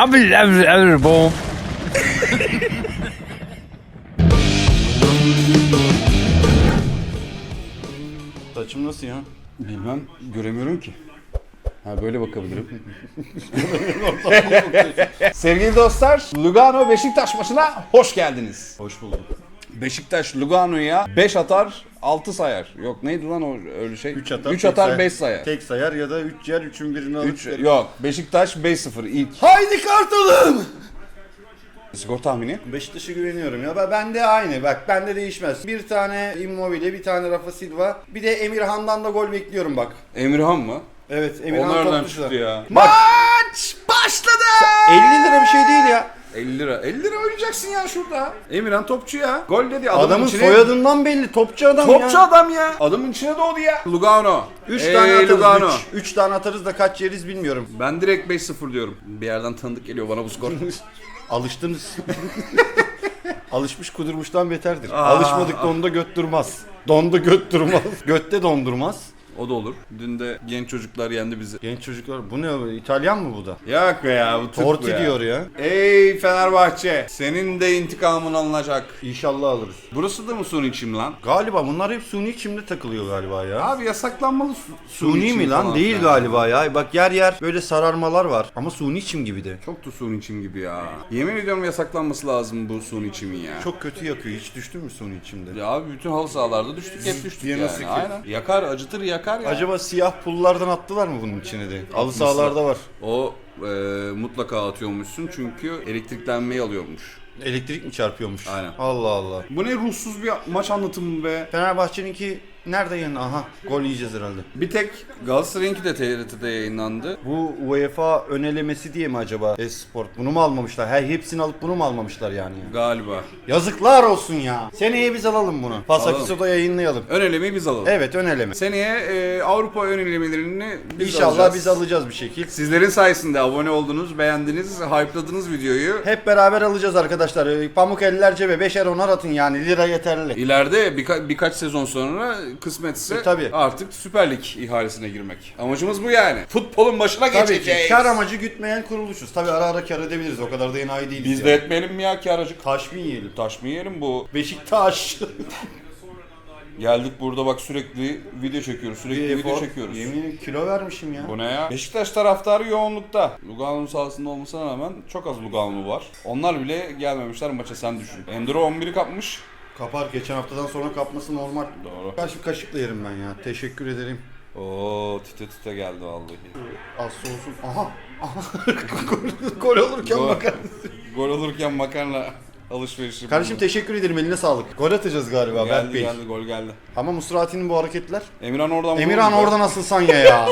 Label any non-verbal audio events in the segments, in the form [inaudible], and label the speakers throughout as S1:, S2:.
S1: Abi abi abi bom.
S2: Saçım nasıl ya? Bilmem. Göremiyorum ki. Ha böyle bakabilirim. [laughs] Sevgili dostlar, Lugano Beşiktaş maçına hoş geldiniz.
S3: Hoş bulduk.
S2: Beşiktaş Lugano'ya 5 atar, 6 sayar. Yok neydi lan o öyle şey?
S3: 3 atar,
S2: 3
S3: tek
S2: atar,
S3: sayar.
S2: 5 sayar.
S3: Tek sayar ya da 3 yer 3'ün birini alıp.
S2: 3 yok. Beşiktaş 5-0 ilk.
S3: Haydi kartalım!
S2: Skor tahmini.
S3: Beşiktaş'a güveniyorum ya. Ben- Bende aynı. Bak bende değişmez. Bir tane Immobile, bir tane Rafa Silva. Bir de Emirhan'dan da gol bekliyorum bak.
S2: Emirhan mı?
S3: Evet Emirhan topçu da.
S2: çıktı ya?
S3: Maç başladı! 50 lira bir şey değil ya.
S2: 50 lira. 50 lira oynayacaksın ya şurada. Emirhan topçu ya. Gol dedi adamın,
S3: Adamın
S2: içine...
S3: soyadından belli. Topçu adam
S2: Topçu
S3: ya.
S2: adam ya. Adamın içine doğdu ya. Lugano.
S3: 3
S2: Ey
S3: tane atarız.
S2: Lugano.
S3: 3 tane atarız da kaç yeriz bilmiyorum.
S2: Ben direkt 5-0 diyorum. Bir yerden tanıdık geliyor bana bu skor. [laughs]
S3: Alıştınız. [laughs] Alışmış kudurmuştan beterdir.
S2: Aa.
S3: Alışmadık donda göt durmaz. Donda göt durmaz. [laughs] Götte dondurmaz.
S2: O da olur. Dün de genç çocuklar yendi bizi.
S3: Genç çocuklar bu ne? İtalyan mı bu da?
S2: Yok be ya bu Türk bu
S3: Torti
S2: ya.
S3: diyor ya.
S2: Ey Fenerbahçe. Senin de intikamın alınacak.
S3: İnşallah alırız.
S2: Burası da mı suni içim lan?
S3: Galiba bunlar hep suni içimde takılıyor galiba ya.
S2: Abi yasaklanmalı su-
S3: Suni
S2: içim
S3: mi lan?
S2: falan
S3: Değil
S2: filan.
S3: galiba ya. Bak yer yer böyle sararmalar var. Ama suni içim gibi de.
S2: Çok da suni içim gibi ya. Yemin ediyorum yasaklanması lazım bu suni içimin ya.
S3: Çok kötü yakıyor. Hiç düştün mü suni içimde?
S2: Ya abi bütün halı sahalarda düştük hep düştük
S3: diye
S2: yani.
S3: nasıl ki?
S2: Aynen. Yakar acıtır yakar ya.
S3: Acaba siyah pullardan attılar mı bunun içine de? Halı sahalarda var.
S2: O e, mutlaka atıyormuşsun çünkü elektriklenmeyi alıyormuş.
S3: Elektrik mi çarpıyormuş?
S2: Aynen.
S3: Allah Allah.
S2: Bu ne ruhsuz bir maç anlatımı be.
S3: Fenerbahçe'ninki nerede yayın? Aha gol yiyeceğiz herhalde.
S2: Bir tek Galatasaray'ınki de TRT'de yayınlandı.
S3: Bu UEFA önelemesi diye mi acaba Esport? Bunu mu almamışlar? He, hepsini alıp bunu mu almamışlar yani? ya?
S2: Galiba.
S3: Yazıklar olsun ya. Seneye biz alalım bunu. Pasakiso'da yayınlayalım.
S2: Ön elemeyi biz alalım.
S3: Evet öneleme.
S2: Seneye e, Avrupa ön elemelerini biz
S3: İnşallah
S2: alacağız.
S3: biz alacağız bir şekil.
S2: Sizlerin sayesinde abone oldunuz, beğendiniz, hype'ladınız videoyu.
S3: Hep beraber alacağız arkadaşlar. Ee, Pamuk eller cebe. Beşer onar atın yani. Lira yeterli.
S2: İleride birka- birkaç sezon sonra kısmetse
S3: E, tabii.
S2: artık Süper Lig ihalesine girmek. Amacımız bu yani. Futbolun başına
S3: Tabii
S2: geçeceğiz.
S3: ki. Kar amacı gütmeyen kuruluşuz. Tabii ara ara kar edebiliriz. O kadar da enayi değiliz.
S2: Biz
S3: yani.
S2: de etmeyelim mi ya karacık?
S3: Taş mı yiyelim?
S2: Taş mı yiyelim bu?
S3: Beşiktaş. [laughs]
S2: Geldik burada bak sürekli video çekiyoruz. Sürekli video
S3: Efor.
S2: çekiyoruz.
S3: Yemin ederim kilo vermişim ya.
S2: Bu ne ya? Beşiktaş taraftarı yoğunlukta. Lugano'nun sahasında olmasına rağmen çok az Lugano var. Onlar bile gelmemişler maça sen düşün. Enduro 11'i kapmış.
S3: Kapar geçen haftadan sonra kapması normal.
S2: Doğru.
S3: Kaşık kaşıkla yerim ben ya. Teşekkür ederim.
S2: Oo tite tite geldi vallahi.
S3: Az soğusun. Aha. Aha. [laughs] gol, gol olurken
S2: Gol.
S3: bakar.
S2: Gol olurken makarna alışverişi.
S3: Kardeşim teşekkür ederim eline sağlık. Gol atacağız galiba Berk
S2: geldi
S3: Bey.
S2: geldi gol geldi.
S3: Ama Musrati'nin bu hareketler.
S2: Emirhan oradan
S3: Emirhan
S2: vurdu.
S3: oradan asılsan ya ya.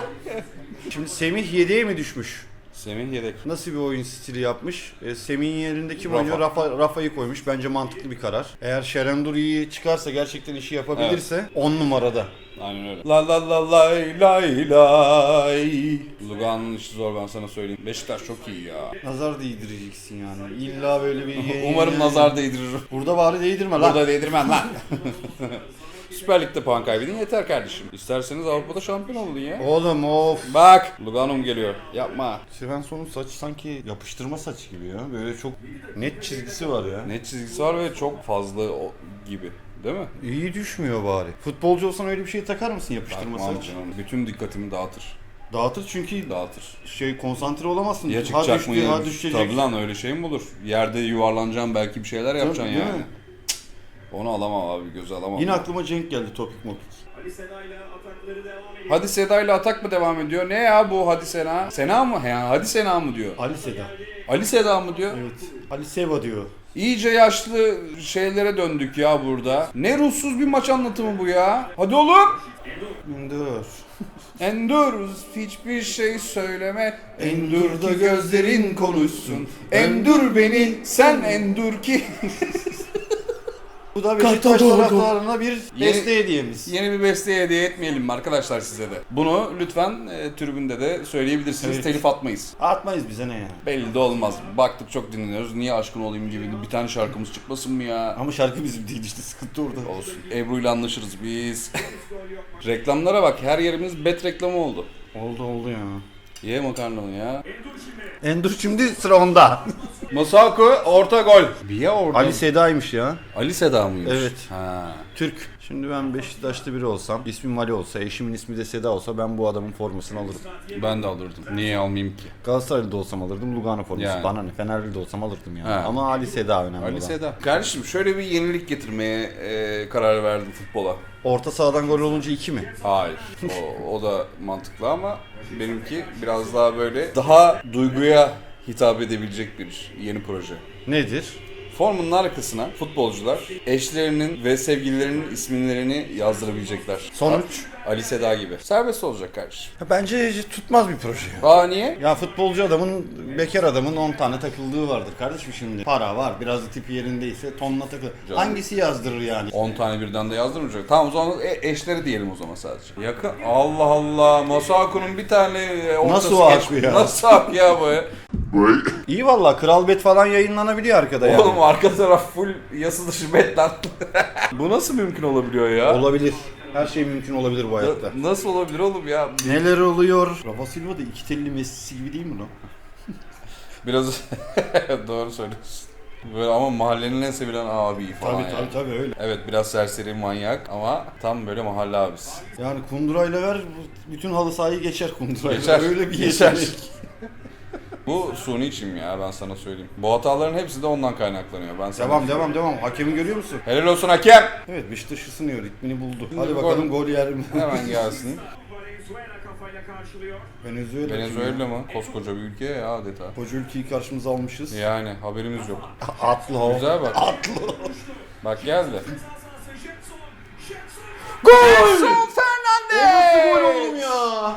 S3: Şimdi Semih 7'ye mi düşmüş?
S2: Semih yedek.
S3: Nasıl bir oyun stili yapmış? E, Semih'in yerinde kim
S2: Rafa.
S3: oynuyor? Rafa, Rafa'yı koymuş. Bence mantıklı bir karar. Eğer Şerendur iyi çıkarsa gerçekten işi yapabilirse 10 numarada.
S2: Aynen öyle. La la la lay lay lay. Lugano'nun işi zor ben sana söyleyeyim. Beşiktaş çok iyi ya.
S3: Nazar değdireceksin yani. İlla böyle bir... [laughs]
S2: Umarım nazar değdirir.
S3: Burada bari değdirme lan.
S2: Burada değdirmem lan. [laughs] Süper Lig'de puan kaybedin yeter kardeşim. İsterseniz Avrupa'da şampiyon olun ya.
S3: Oğlum of.
S2: Bak Lugano'm geliyor. Yapma.
S3: Svensson'un saçı sanki yapıştırma saç gibi ya. Böyle çok net çizgisi var ya.
S2: Net çizgisi var ve çok fazla o- gibi. Değil mi?
S3: İyi düşmüyor bari. Futbolcu olsan öyle bir şey takar mısın yapıştırma
S2: Takmam
S3: saç?
S2: canım. Bütün dikkatimi dağıtır.
S3: Dağıtır çünkü
S2: Dağıtır.
S3: şey konsantre olamazsın.
S2: Ya
S3: ha
S2: çıkacak
S3: düştü,
S2: ya?
S3: ha düşecek.
S2: Tabii lan öyle şey mi olur? Yerde yuvarlanacaksın belki bir şeyler yapacaksın
S3: değil
S2: yani.
S3: mi?
S2: Onu alamam abi göze alamam.
S3: Yine aklıma Cenk geldi topik mopik.
S2: Hadi Seda ile atak mı devam ediyor? Ne ya bu Hadi Sena? Sena mı? He, hadi Sena mı diyor?
S3: Ali Seda.
S2: Ali Seda mı diyor?
S3: Evet. Ali Seva diyor.
S2: İyice yaşlı şeylere döndük ya burada. Ne ruhsuz bir maç anlatımı bu ya. Hadi oğlum.
S3: Dur.
S2: Endur hiçbir şey söyleme. Endur da gözlerin konuşsun. Endur beni sen endur ki. [laughs]
S3: Bu da Beşiktaş taraftarına bir desteği hediyemiz.
S2: Yeni bir besteye hediye etmeyelim mi arkadaşlar size de? Bunu lütfen e, tribünde de söyleyebilirsiniz.
S3: Evet.
S2: Telif atmayız.
S3: Atmayız bize ne ya.
S2: Belli de olmaz. Baktık çok dinleniyoruz. Niye aşkın olayım gibi bir tane şarkımız çıkmasın mı ya?
S3: Ama şarkı bizim değil işte sıkıntı orada.
S2: Olsun. Ebru ile anlaşırız biz. Reklamlara bak. Her yerimiz bet reklamı oldu.
S3: Oldu oldu ya.
S2: Ye makarnanı ya.
S3: Endur şimdi sıra onda.
S2: Masuaku orta gol. Biye orada.
S3: Ali Seda'ymış ya.
S2: Ali Seda mıymış?
S3: Evet.
S2: Ha.
S3: Türk. Şimdi ben Beşiktaşlı biri olsam, ismim Ali olsa, eşimin ismi de Seda olsa ben bu adamın formasını alırım.
S2: Ben de alırdım. Niye almayayım ki?
S3: Galatasaraylı da olsam alırdım, Lugano forması.
S2: Yani.
S3: Bana ne, Fenerli de olsam alırdım yani.
S2: Ha.
S3: Ama Ali Seda önemli
S2: Ali
S3: olan.
S2: Seda. Kardeşim şöyle bir yenilik getirmeye e, karar verdim futbola.
S3: Orta sahadan gol olunca iki mi?
S2: Hayır. O, o da mantıklı ama benimki biraz daha böyle daha duyguya hitap edebilecek bir yeni proje.
S3: Nedir?
S2: Formunun arkasına futbolcular eşlerinin ve sevgililerinin isimlerini yazdırabilecekler.
S3: Sonuç?
S2: Ali Seda gibi. Serbest olacak kardeşim.
S3: Ya Bence tutmaz bir proje.
S2: Aa niye?
S3: Ya futbolcu adamın, bekar adamın 10 tane takıldığı vardır kardeşim şimdi. Para var, biraz da tipi yerindeyse tonla takıl.
S2: Canım.
S3: Hangisi yazdırır yani?
S2: 10 tane birden de yazdırmayacak. Tamam o zaman e- eşleri diyelim o zaman sadece. Yakın. Allah Allah. Masuaku'nun bir tane e, ortası
S3: Nasıl aklı ya?
S2: Nasıl ya bu? [laughs]
S3: İyi valla Kral Bet falan yayınlanabiliyor arkada yani.
S2: Oğlum arka taraf full yası dışı bet lan. bu nasıl mümkün olabiliyor ya?
S3: Olabilir. Her şey mümkün olabilir bu hayatta.
S2: Na- Nasıl olabilir oğlum ya?
S3: Neler oluyor? Rafa Silva da iki telli Messi gibi değil mi lan? [laughs]
S2: Biraz [laughs] doğru söylüyorsun. Böyle ama mahallenin en sevilen abi falan
S3: Tabii
S2: yani.
S3: tabii tabii öyle.
S2: Evet biraz serseri manyak ama tam böyle mahalle abisi.
S3: Yani kundurayla ver bütün halı sahayı geçer kundurayla.
S2: Geçer.
S3: Öyle bir
S2: Geçer.
S3: yetenek.
S2: Bu suni çim ya ben sana söyleyeyim. Bu hataların hepsi de ondan kaynaklanıyor. Ben sana
S3: Devam devam devam. Hakemi görüyor musun?
S2: Helal olsun hakem.
S3: Evet Beşiktaş ısınıyor. Ritmini buldu.
S2: Şimdi
S3: Hadi
S2: gol-
S3: bakalım gol yer mi?
S2: Hemen [laughs] gelsin.
S1: Venezuela kafayla karşılıyor.
S3: Venezuela.
S2: Venezuela mı? Koskoca bir ülke ya adeta.
S3: Koca ülkeyi karşımıza almışız.
S2: Yani haberimiz yok. [laughs]
S3: Atlı o.
S2: Güzel bak.
S3: Atlı.
S2: Bak geldi.
S1: Jetson. Jetson.
S2: Gol!
S3: Nasıl gol oğlum ya?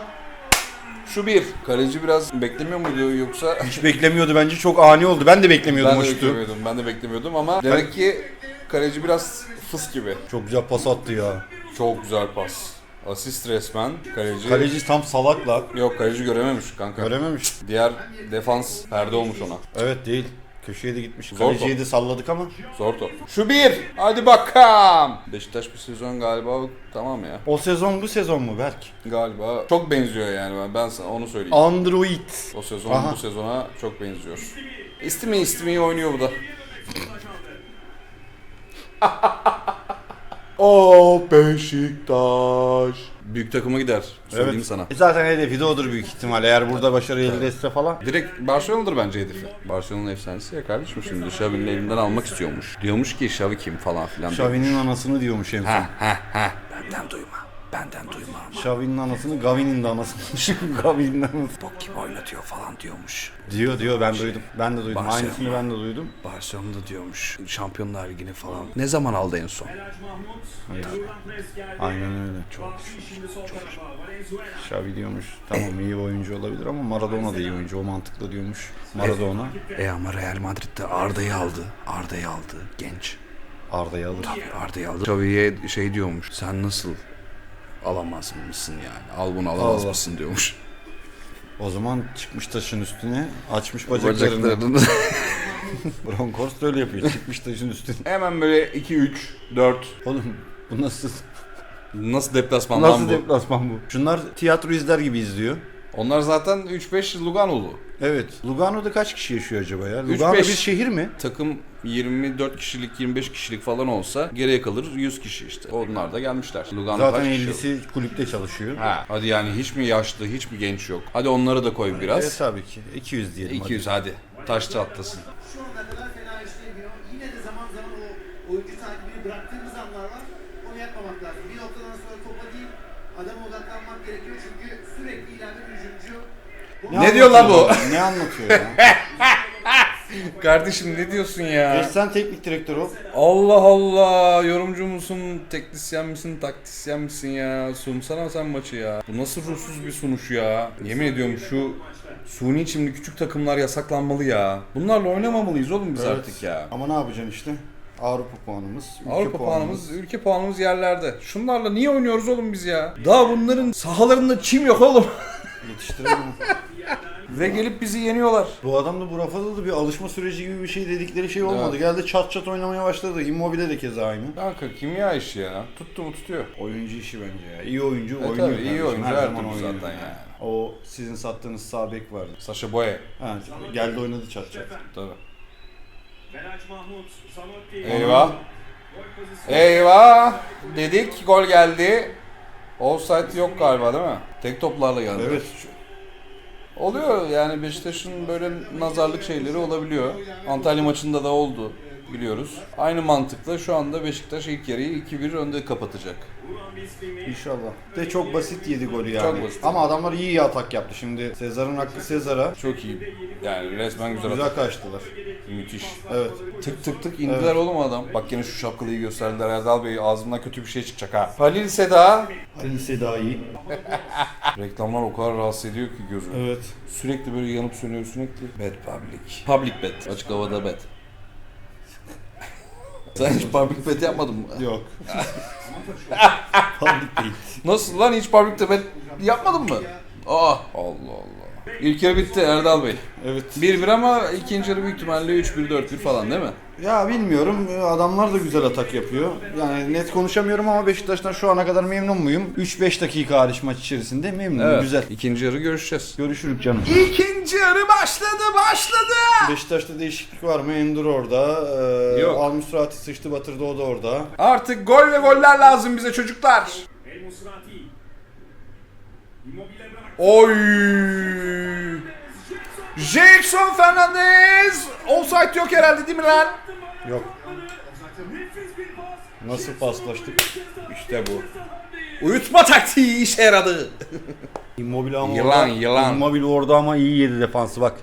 S2: Şu bir. Kaleci biraz beklemiyor muydu yoksa? [laughs]
S3: Hiç beklemiyordu bence çok ani oldu. Ben de beklemiyordum
S2: Ben
S3: o
S2: de
S3: şutu.
S2: beklemiyordum. Ben de beklemiyordum ama demek ki kaleci biraz fıs gibi.
S3: Çok güzel pas attı ya.
S2: Çok güzel pas. Asist resmen. Kaleci.
S3: Kaleci tam salakla.
S2: Yok kaleci görememiş kanka.
S3: Görememiş.
S2: Diğer defans perde olmuş ona.
S3: Evet değil. Köşeye de gitmiş.
S2: Zor
S3: Kaleciyi
S2: top.
S3: de salladık ama.
S2: Zor top. Şu bir. Hadi bakalım. Beşiktaş bir sezon galiba tamam ya.
S3: O sezon bu sezon mu Berk?
S2: Galiba çok benziyor yani ben, ben sana onu söyleyeyim.
S3: Android.
S2: O sezon
S3: Aha.
S2: bu sezona çok benziyor. İstimi istimi oynuyor bu da. [laughs] o Beşiktaş. Büyük takıma gider. Söyleyeyim sana.
S3: E zaten hedefi de odur büyük ihtimal. Eğer burada başarı elde etse falan.
S2: Direkt Barcelona'dır bence hedefi. Barcelona'nın efsanesi ya kardeşim şimdi Xavi'nin elinden almak istiyormuş. Diyormuş ki Xavi kim falan filan.
S3: Xavi'nin anasını diyormuş en son.
S2: Ha ha ha. Benden duyma. Benden duyma.
S3: Xavi'nin anasını Gavi'nin de anasıymış. [laughs] Gavi'nin anası.
S2: Bok gibi oynatıyor falan diyormuş.
S3: Diyor diyor ben duydum. Ben de duydum.
S2: Barcelona.
S3: Aynısını ben de duydum.
S2: Barcelona'da diyormuş. Şampiyonlar Ligi'ni falan. Ne zaman aldı en son?
S3: Hayır. Aynen öyle.
S1: Tarafa. Valenzuela.
S3: Xavi diyormuş. Tamam iyi bir oyuncu olabilir ama Maradona da iyi oyuncu. O mantıklı diyormuş. Maradona
S2: E ama Real Madrid'de Arda'yı aldı. Arda'yı aldı. Genç.
S3: Arda'yı alır.
S2: Arda'yı aldı. Xavi'ye şey diyormuş. Sen nasıl alamaz mısın yani? Al bunu alamaz
S3: Allah.
S2: mısın diyormuş.
S3: O zaman çıkmış taşın üstüne açmış bacaklarını.
S2: Bacaklarını. [laughs]
S3: Bronkhorst öyle yapıyor. Çıkmış taşın üstüne.
S2: Hemen böyle 2 3 4
S3: Oğlum bu nasıl
S2: Nasıl deplasmandan
S3: nasıl
S2: bu?
S3: deplasman bu? Şunlar tiyatro izler gibi izliyor.
S2: Onlar zaten 3-5 Luganolu.
S3: Evet. Lugano'da kaç kişi yaşıyor acaba ya? Lugano bir şehir mi?
S2: Takım 24 kişilik 25 kişilik falan olsa geriye kalır 100 kişi işte. Onlar da gelmişler. Lugano
S3: Zaten
S2: kaç kişi?
S3: 50'si kulüpte çalışıyor.
S2: Ha, hadi yani hiç mi yaşlı, hiç mi genç yok? Hadi onları da koy biraz.
S3: Evet tabii ki. 200 diyelim
S2: 200 hadi. Taş çatlasın.
S4: şu ana kadar fena işlemiyor. Yine de zaman zaman o oyuncu takibini bıraktığımız anlar var. Onu yapmamak lazım. Bir noktadan sonra topa değil, adama odaklanmak gerekiyor çünkü sürekli ileride bir hücumcu. Bu
S2: Ne diyor lan bu?
S3: Ne anlatıyor ya? [laughs]
S2: Kardeşim ne diyorsun ya?
S3: Sen teknik direktör ol.
S2: Allah Allah. Yorumcu musun, teknisyen misin, taktisyen misin ya? Sunsana sen maçı ya. Bu nasıl ruhsuz bir sunuş ya? Yemin ediyorum şu suni içimli küçük takımlar yasaklanmalı ya. Bunlarla oynamamalıyız oğlum biz artık ya.
S3: Ama ne yapacaksın işte? Avrupa puanımız. ülke
S2: Avrupa puanımız, ülke puanımız yerlerde. Şunlarla niye oynuyoruz oğlum biz ya? Daha bunların sahalarında çim yok oğlum. [laughs]
S3: Yetiştirelim. [laughs]
S2: Ve gelip bizi yeniyorlar.
S3: Bu adam da bu Rafa'da da bir alışma süreci gibi bir şey dedikleri şey olmadı.
S2: Evet.
S3: Geldi çat çat oynamaya başladı. Immobile de keza aynı.
S2: Kanka kimya işi ya. Tuttu mu tutuyor.
S3: Oyuncu işi bence ya. İyi oyuncu
S2: E
S3: oynuyor.
S2: tabii, iyi
S3: kardeşim.
S2: oyuncu her
S3: zaman oynuyor
S2: zaten yani.
S3: O sizin sattığınız sağ bek vardı.
S2: Sasha Boye.
S3: Ha, geldi oynadı çat çat.
S2: Tabii. Eyvah. Eyvah! Dedik gol geldi. Offside yok galiba değil mi? Tek toplarla geldi.
S3: Evet.
S2: Oluyor yani Beşiktaş'ın böyle nazarlık şeyleri olabiliyor. Antalya maçında da oldu biliyoruz. Aynı mantıkla şu anda Beşiktaş ilk yarıyı 2-1 önde kapatacak.
S3: İnşallah. De çok basit yedi golü yani.
S2: Çok basit.
S3: Ama adamlar iyi iyi atak yaptı. Şimdi Sezar'ın hakkı Sezar'a.
S2: Çok iyi. Yani resmen güzel,
S3: Güzel
S2: atak.
S3: kaçtılar.
S2: Müthiş.
S3: Evet.
S2: Tık tık tık indiler oğlum adam. Bak yine şu şapkalıyı gösterdiler Erdal Bey ağzından kötü bir şey çıkacak ha. Halil Seda.
S3: Halil Sedai. [laughs]
S2: Reklamlar o kadar rahatsız ediyor ki gözü.
S3: Evet.
S2: Sürekli böyle yanıp sönüyor sürekli. Bad public. Public bad. Açık havada bad. Sen hiç public bad yapmadın mı?
S3: Yok. [laughs] Public değil.
S2: Nasıl lan hiç public bad yapmadın mı? Aa Allah Allah. İlk yarı bitti Erdal Bey.
S3: Evet.
S2: 1-1 ama ikinci yarı büyük ihtimalle 3-1 4-1 falan değil mi?
S3: Ya bilmiyorum. Adamlar da güzel atak yapıyor. Yani net konuşamıyorum ama Beşiktaş'tan şu ana kadar memnun muyum? 3-5 dakika hariç maç içerisinde memnunum. Güzel.
S2: İkinci yarı görüşeceğiz.
S3: Görüşürük canım.
S2: İkinci yarı başladı başladı.
S3: Beşiktaş'ta değişiklik var mı? Endur orada. Ee,
S2: Yok.
S3: Almusrati sıçtı batırdı o da orada.
S2: Artık gol ve goller lazım bize çocuklar.
S1: El Musrati. Immobile.
S2: Oy! Jackson Fernandez. Offside yok herhalde değil mi lan?
S3: Yok. Nasıl paslaştık?
S2: İşte bu. Uyutma taktiği işe yaradı. [laughs]
S3: Immobile ama
S2: Yılan,
S3: orada,
S2: yılan.
S3: Immobile orada ama iyi yedi defansı bak.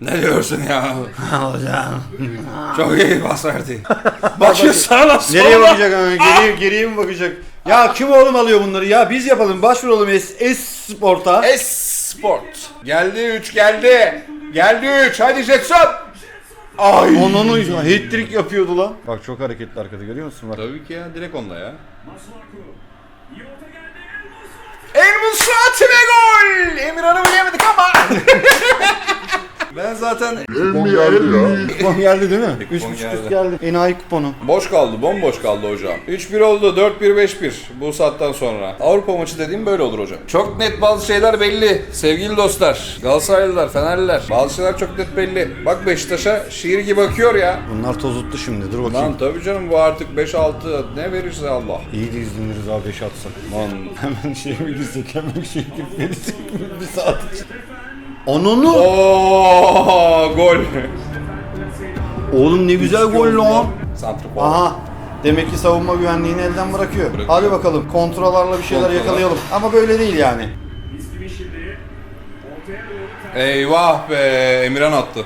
S2: Ne diyorsun ya? [laughs]
S3: Hocam.
S2: Çok iyi pas verdi. [laughs] Bakıyor sağına soluna.
S3: Nereye bakacak? Geriye, geriye mi bakacak? Ya kim oğlum alıyor bunları ya? Biz yapalım. Başvuralım S, S Sport'a.
S2: Esport. Geldi 3 geldi. Geldi 3. Hadi Jetson.
S3: Ay. Onun hat-trick yapıyordu lan. Bak çok hareketli arkada görüyor musun bak.
S2: Tabii ki ya direkt onunla ya.
S1: Masuaku. İyi orta geldi. El Musrati.
S2: El Musrati ve gol. Emirhan'ı bilemedik ama. [laughs] ben zaten
S3: Kupon geldi değil mi?
S2: Kupon
S3: 3.5
S2: geldi.
S3: üst geldi. Enayi kuponu.
S2: boş kaldı, bomboş kaldı hocam. 3-1 oldu, 4-1, 5-1 bu saatten sonra. Avrupa maçı dediğim böyle olur hocam. Çok net bazı şeyler belli. Sevgili dostlar, Galatasaraylılar, Fenerliler. Bazı şeyler çok net belli. Bak Beşiktaş'a şiir gibi bakıyor ya.
S3: Bunlar tozuttu şimdi. Dur bakayım.
S2: Lan tabii canım bu artık 5-6 ne verirse Allah.
S3: İyi de izleniriz abi 5 atsak.
S2: Lan [laughs]
S3: Hemen şey mi girsek hemen şey mi bir saat için. Onunu.
S2: Oo gol.
S3: Oğlum ne güzel gol lan.
S2: Santrfor.
S3: Aha. Demek ki savunma güvenliğini elden bırakıyor.
S2: Bırakıyor.
S3: Hadi bakalım kontrollarla bir şeyler
S2: Kontroller.
S3: yakalayalım. Ama böyle değil yani.
S2: Eyvah be Emirhan attı.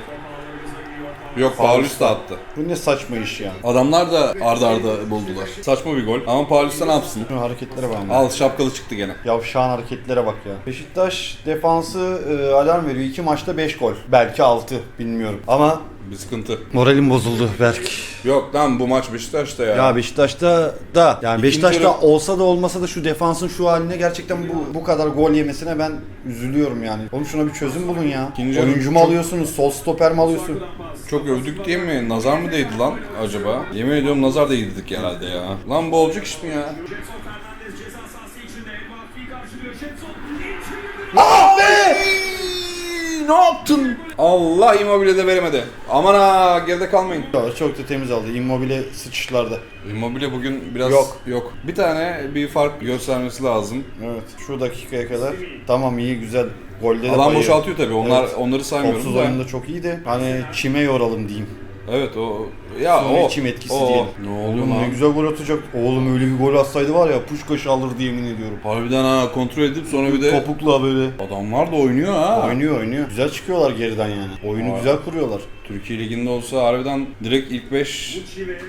S2: Yok Paulista attı.
S3: Bu ne saçma iş ya.
S2: Adamlar da arda arda buldular. Saçma bir gol ama Paulista ne yapsın?
S3: Şu hareketlere bak.
S2: Al şapkalı çıktı gene.
S3: Yavşağın hareketlere bak ya. Beşiktaş defansı e, alarm veriyor. 2 maçta 5 gol. Belki 6 bilmiyorum. Ama
S2: Bir sıkıntı.
S3: moralim bozuldu Berk.
S2: Yok lan bu maç Beşiktaş'ta ya.
S3: Ya Beşiktaş'ta da yani Beşiktaş'ta
S2: yarı-
S3: olsa da olmasa da şu defansın şu haline gerçekten bu bu kadar gol yemesine ben üzülüyorum yani. Oğlum şuna bir çözüm bulun ya.
S2: İkinci yarı
S3: Oyuncu mu
S2: çok-
S3: alıyorsunuz? Sol stoper mi alıyorsunuz?
S2: Çok övdük diye mi? Nazar mı değdi lan acaba? Yemin ediyorum nazar değdirdik herhalde ya. Lan bu olacak iş mi ya? Ah be! Ne yaptın? Allah Immobile de veremedi. Aman ha geride kalmayın.
S3: Çok da temiz aldı. Immobile sıçışlarda.
S2: Immobile bugün biraz
S3: Yok.
S2: yok. Bir tane bir fark göstermesi lazım.
S3: Evet. Şu dakikaya kadar tamam iyi güzel. Golde de
S2: Alan boşaltıyor tabii. Onlar
S3: Evet.
S2: onları saymıyorum
S3: Topsuz
S2: da.
S3: oyunda çok iyi de hani çime yoralım diyeyim.
S2: Evet o ya
S3: Sonra
S2: o
S3: içim etkisi
S2: o.
S3: diyelim.
S2: Ne
S3: Oğlum
S2: oluyor
S3: ne
S2: lan?
S3: güzel gol atacak. Oğlum öyle bir gol atsaydı var ya Puşkaş alırdı yemin ediyorum.
S2: Harbiden ha kontrol edip sonra bir de
S3: Topukla böyle.
S2: adamlar da oynuyor ha.
S3: Oynuyor oynuyor. Güzel çıkıyorlar geriden yani. Oyunu
S2: Vay.
S3: güzel kuruyorlar.
S2: Türkiye liginde olsa harbiden direkt ilk 5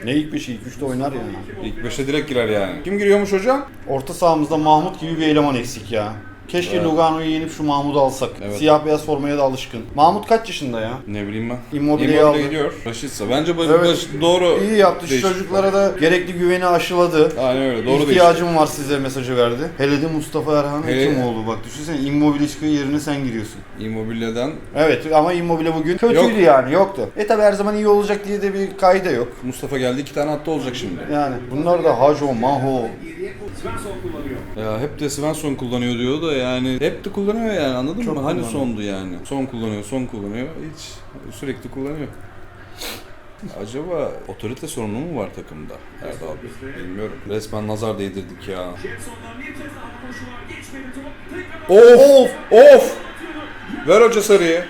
S3: Ne ilk 5 ilk 3'te oynar yani.
S2: ilk 5'e direkt girer yani. Kim giriyormuş hocam?
S3: Orta sahamızda Mahmut gibi bir eleman eksik ya. Keşke
S2: Evet.
S3: Lugano'yu yenip şu Mahmut'u alsak.
S2: Evet.
S3: Siyah beyaz formaya da alışkın. Mahmut kaç yaşında ya?
S2: Ne bileyim ben.
S3: Immobile'yi
S2: Immobile
S3: aldı.
S2: gidiyor. Raşitsa. Bence bu
S3: Evet.
S2: baş- doğru.
S3: İyi yaptı. Şu çocuklara da gerekli güveni aşıladı.
S2: Aynen öyle. Doğru
S3: İhtiyacım var size mesajı verdi. Hele de Mustafa Erhan
S2: Hele-
S3: Hekimoğlu bak düşünsene Immobile çıkıyor yerine sen giriyorsun.
S2: Immobile'den
S3: Evet ama Immobile bugün kötüydü
S2: Yok.
S3: yani yoktu. E tabi her zaman iyi olacak diye de bir kayda yok.
S2: Mustafa geldi iki tane attı olacak şimdi.
S3: Yani bunlar da Hajo, Maho.
S1: Svensson kullanıyor.
S2: Ya hep de Svensson kullanıyor diyor da yani hep de kullanıyor yani anladın
S3: Çok
S2: mı? Hani
S3: kullanıyor.
S2: sondu yani. Son kullanıyor, son kullanıyor. Hiç sürekli kullanıyor. Acaba otorite sorunu mu var takımda Erdal abi? Bilmiyorum. Resmen nazar değdirdik ya. Of! Of! Ver hoca sarıyı.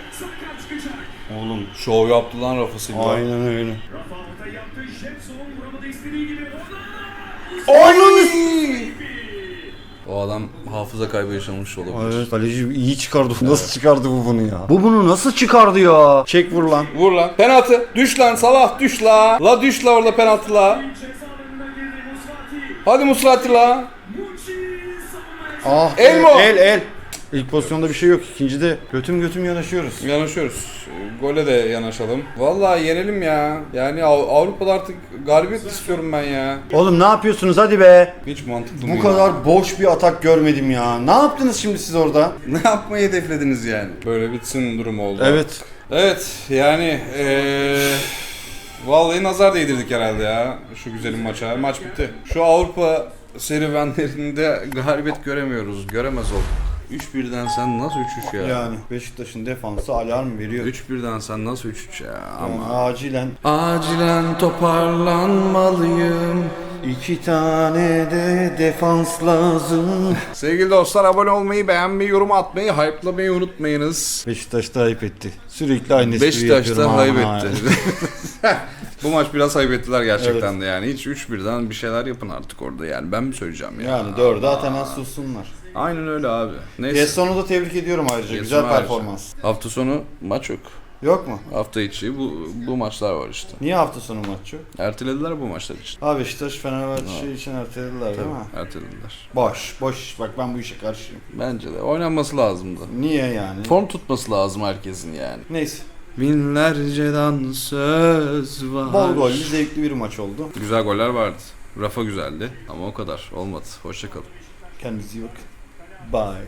S3: Oğlum
S2: Şov yaptı lan Rafa Silva.
S3: aynen öyle. Ay!
S2: O adam hafıza kaybı yaşamış olabilir.
S3: Evet kaleci iyi çıkardı. Nasıl çıkardı bu bunu ya? Bu bunu nasıl çıkardı ya? Çek vur lan.
S2: Vur lan. Penaltı. Düş lan Salah düş la. La düş la orada penaltı la. Hadi Musrati la.
S3: Ah
S2: El mi o?
S3: El el. İlk pozisyonda bir şey yok. İkincide götüm götüm yanaşıyoruz.
S2: Yanaşıyoruz. Gole de yanaşalım. Vallahi yenelim ya. Yani Av- Avrupa'da artık galibiyet istiyorum ben ya.
S3: Oğlum ne yapıyorsunuz hadi be.
S2: Hiç mantıklı
S3: Bu
S2: mı ya?
S3: kadar boş bir atak görmedim ya. Ne yaptınız şimdi siz orada? [laughs]
S2: Ne yapmayı hedeflediniz yani? Böyle bitsin durum oldu.
S3: Evet.
S2: Evet yani eee vallahi nazar değdirdik herhalde ya şu güzelim maça. Maç bitti. Şu Avrupa serüvenlerinde galibiyet göremiyoruz. Göremez olduk. 3-1'den sen nasıl 3-3 ya?
S3: Yani Beşiktaş'ın defansı alarm veriyor.
S2: 3-1'den sen nasıl 3-3 ya?
S3: Yani
S2: Ama
S3: acilen
S2: acilen toparlanmalıyım.
S3: iki tane de defans lazım.
S2: Sevgili dostlar abone olmayı, beğenmeyi, yorum atmayı, hype'lamayı unutmayınız.
S3: Beşiktaş'ta ayıp etti. Sürekli aynı espriyi
S2: Beşiktaş'ta
S3: yapıyorum ama
S2: haybetti.
S3: ha. [laughs]
S2: Bu maç biraz haybettiler gerçekten de yani. Hiç 3-1'den bir şeyler yapın artık orada yani. Ben mi söyleyeceğim ya?
S3: Yani dörde at hemen sussunlar.
S2: Aynen öyle abi. Neyse.
S3: Gesson'u da tebrik ediyorum ayrıca.
S2: Gerson
S3: Güzel
S2: hariç.
S3: performans.
S2: Hafta sonu maç yok.
S3: Yok mu?
S2: Hafta içi bu bu maçlar var işte.
S3: Niye hafta sonu maç yok?
S2: Ertelediler bu maçlar için.
S3: Ha Beşiktaş Fenerbahçe için ertelediler değil mi?
S2: Ertelediler.
S3: Boş, boş. Bak ben bu işe karşıyım.
S2: Bence de oynanması lazımdı.
S3: Niye yani?
S2: Form tutması lazım herkesin yani.
S3: Neyse.
S2: Binlerce dansöz var.
S3: Bol gollü, zevkli bir maç oldu.
S2: Güzel goller vardı. Rafa güzeldi ama o kadar. Olmadı. Hoşçakalın.
S3: Kendinize iyi bakın. Bye.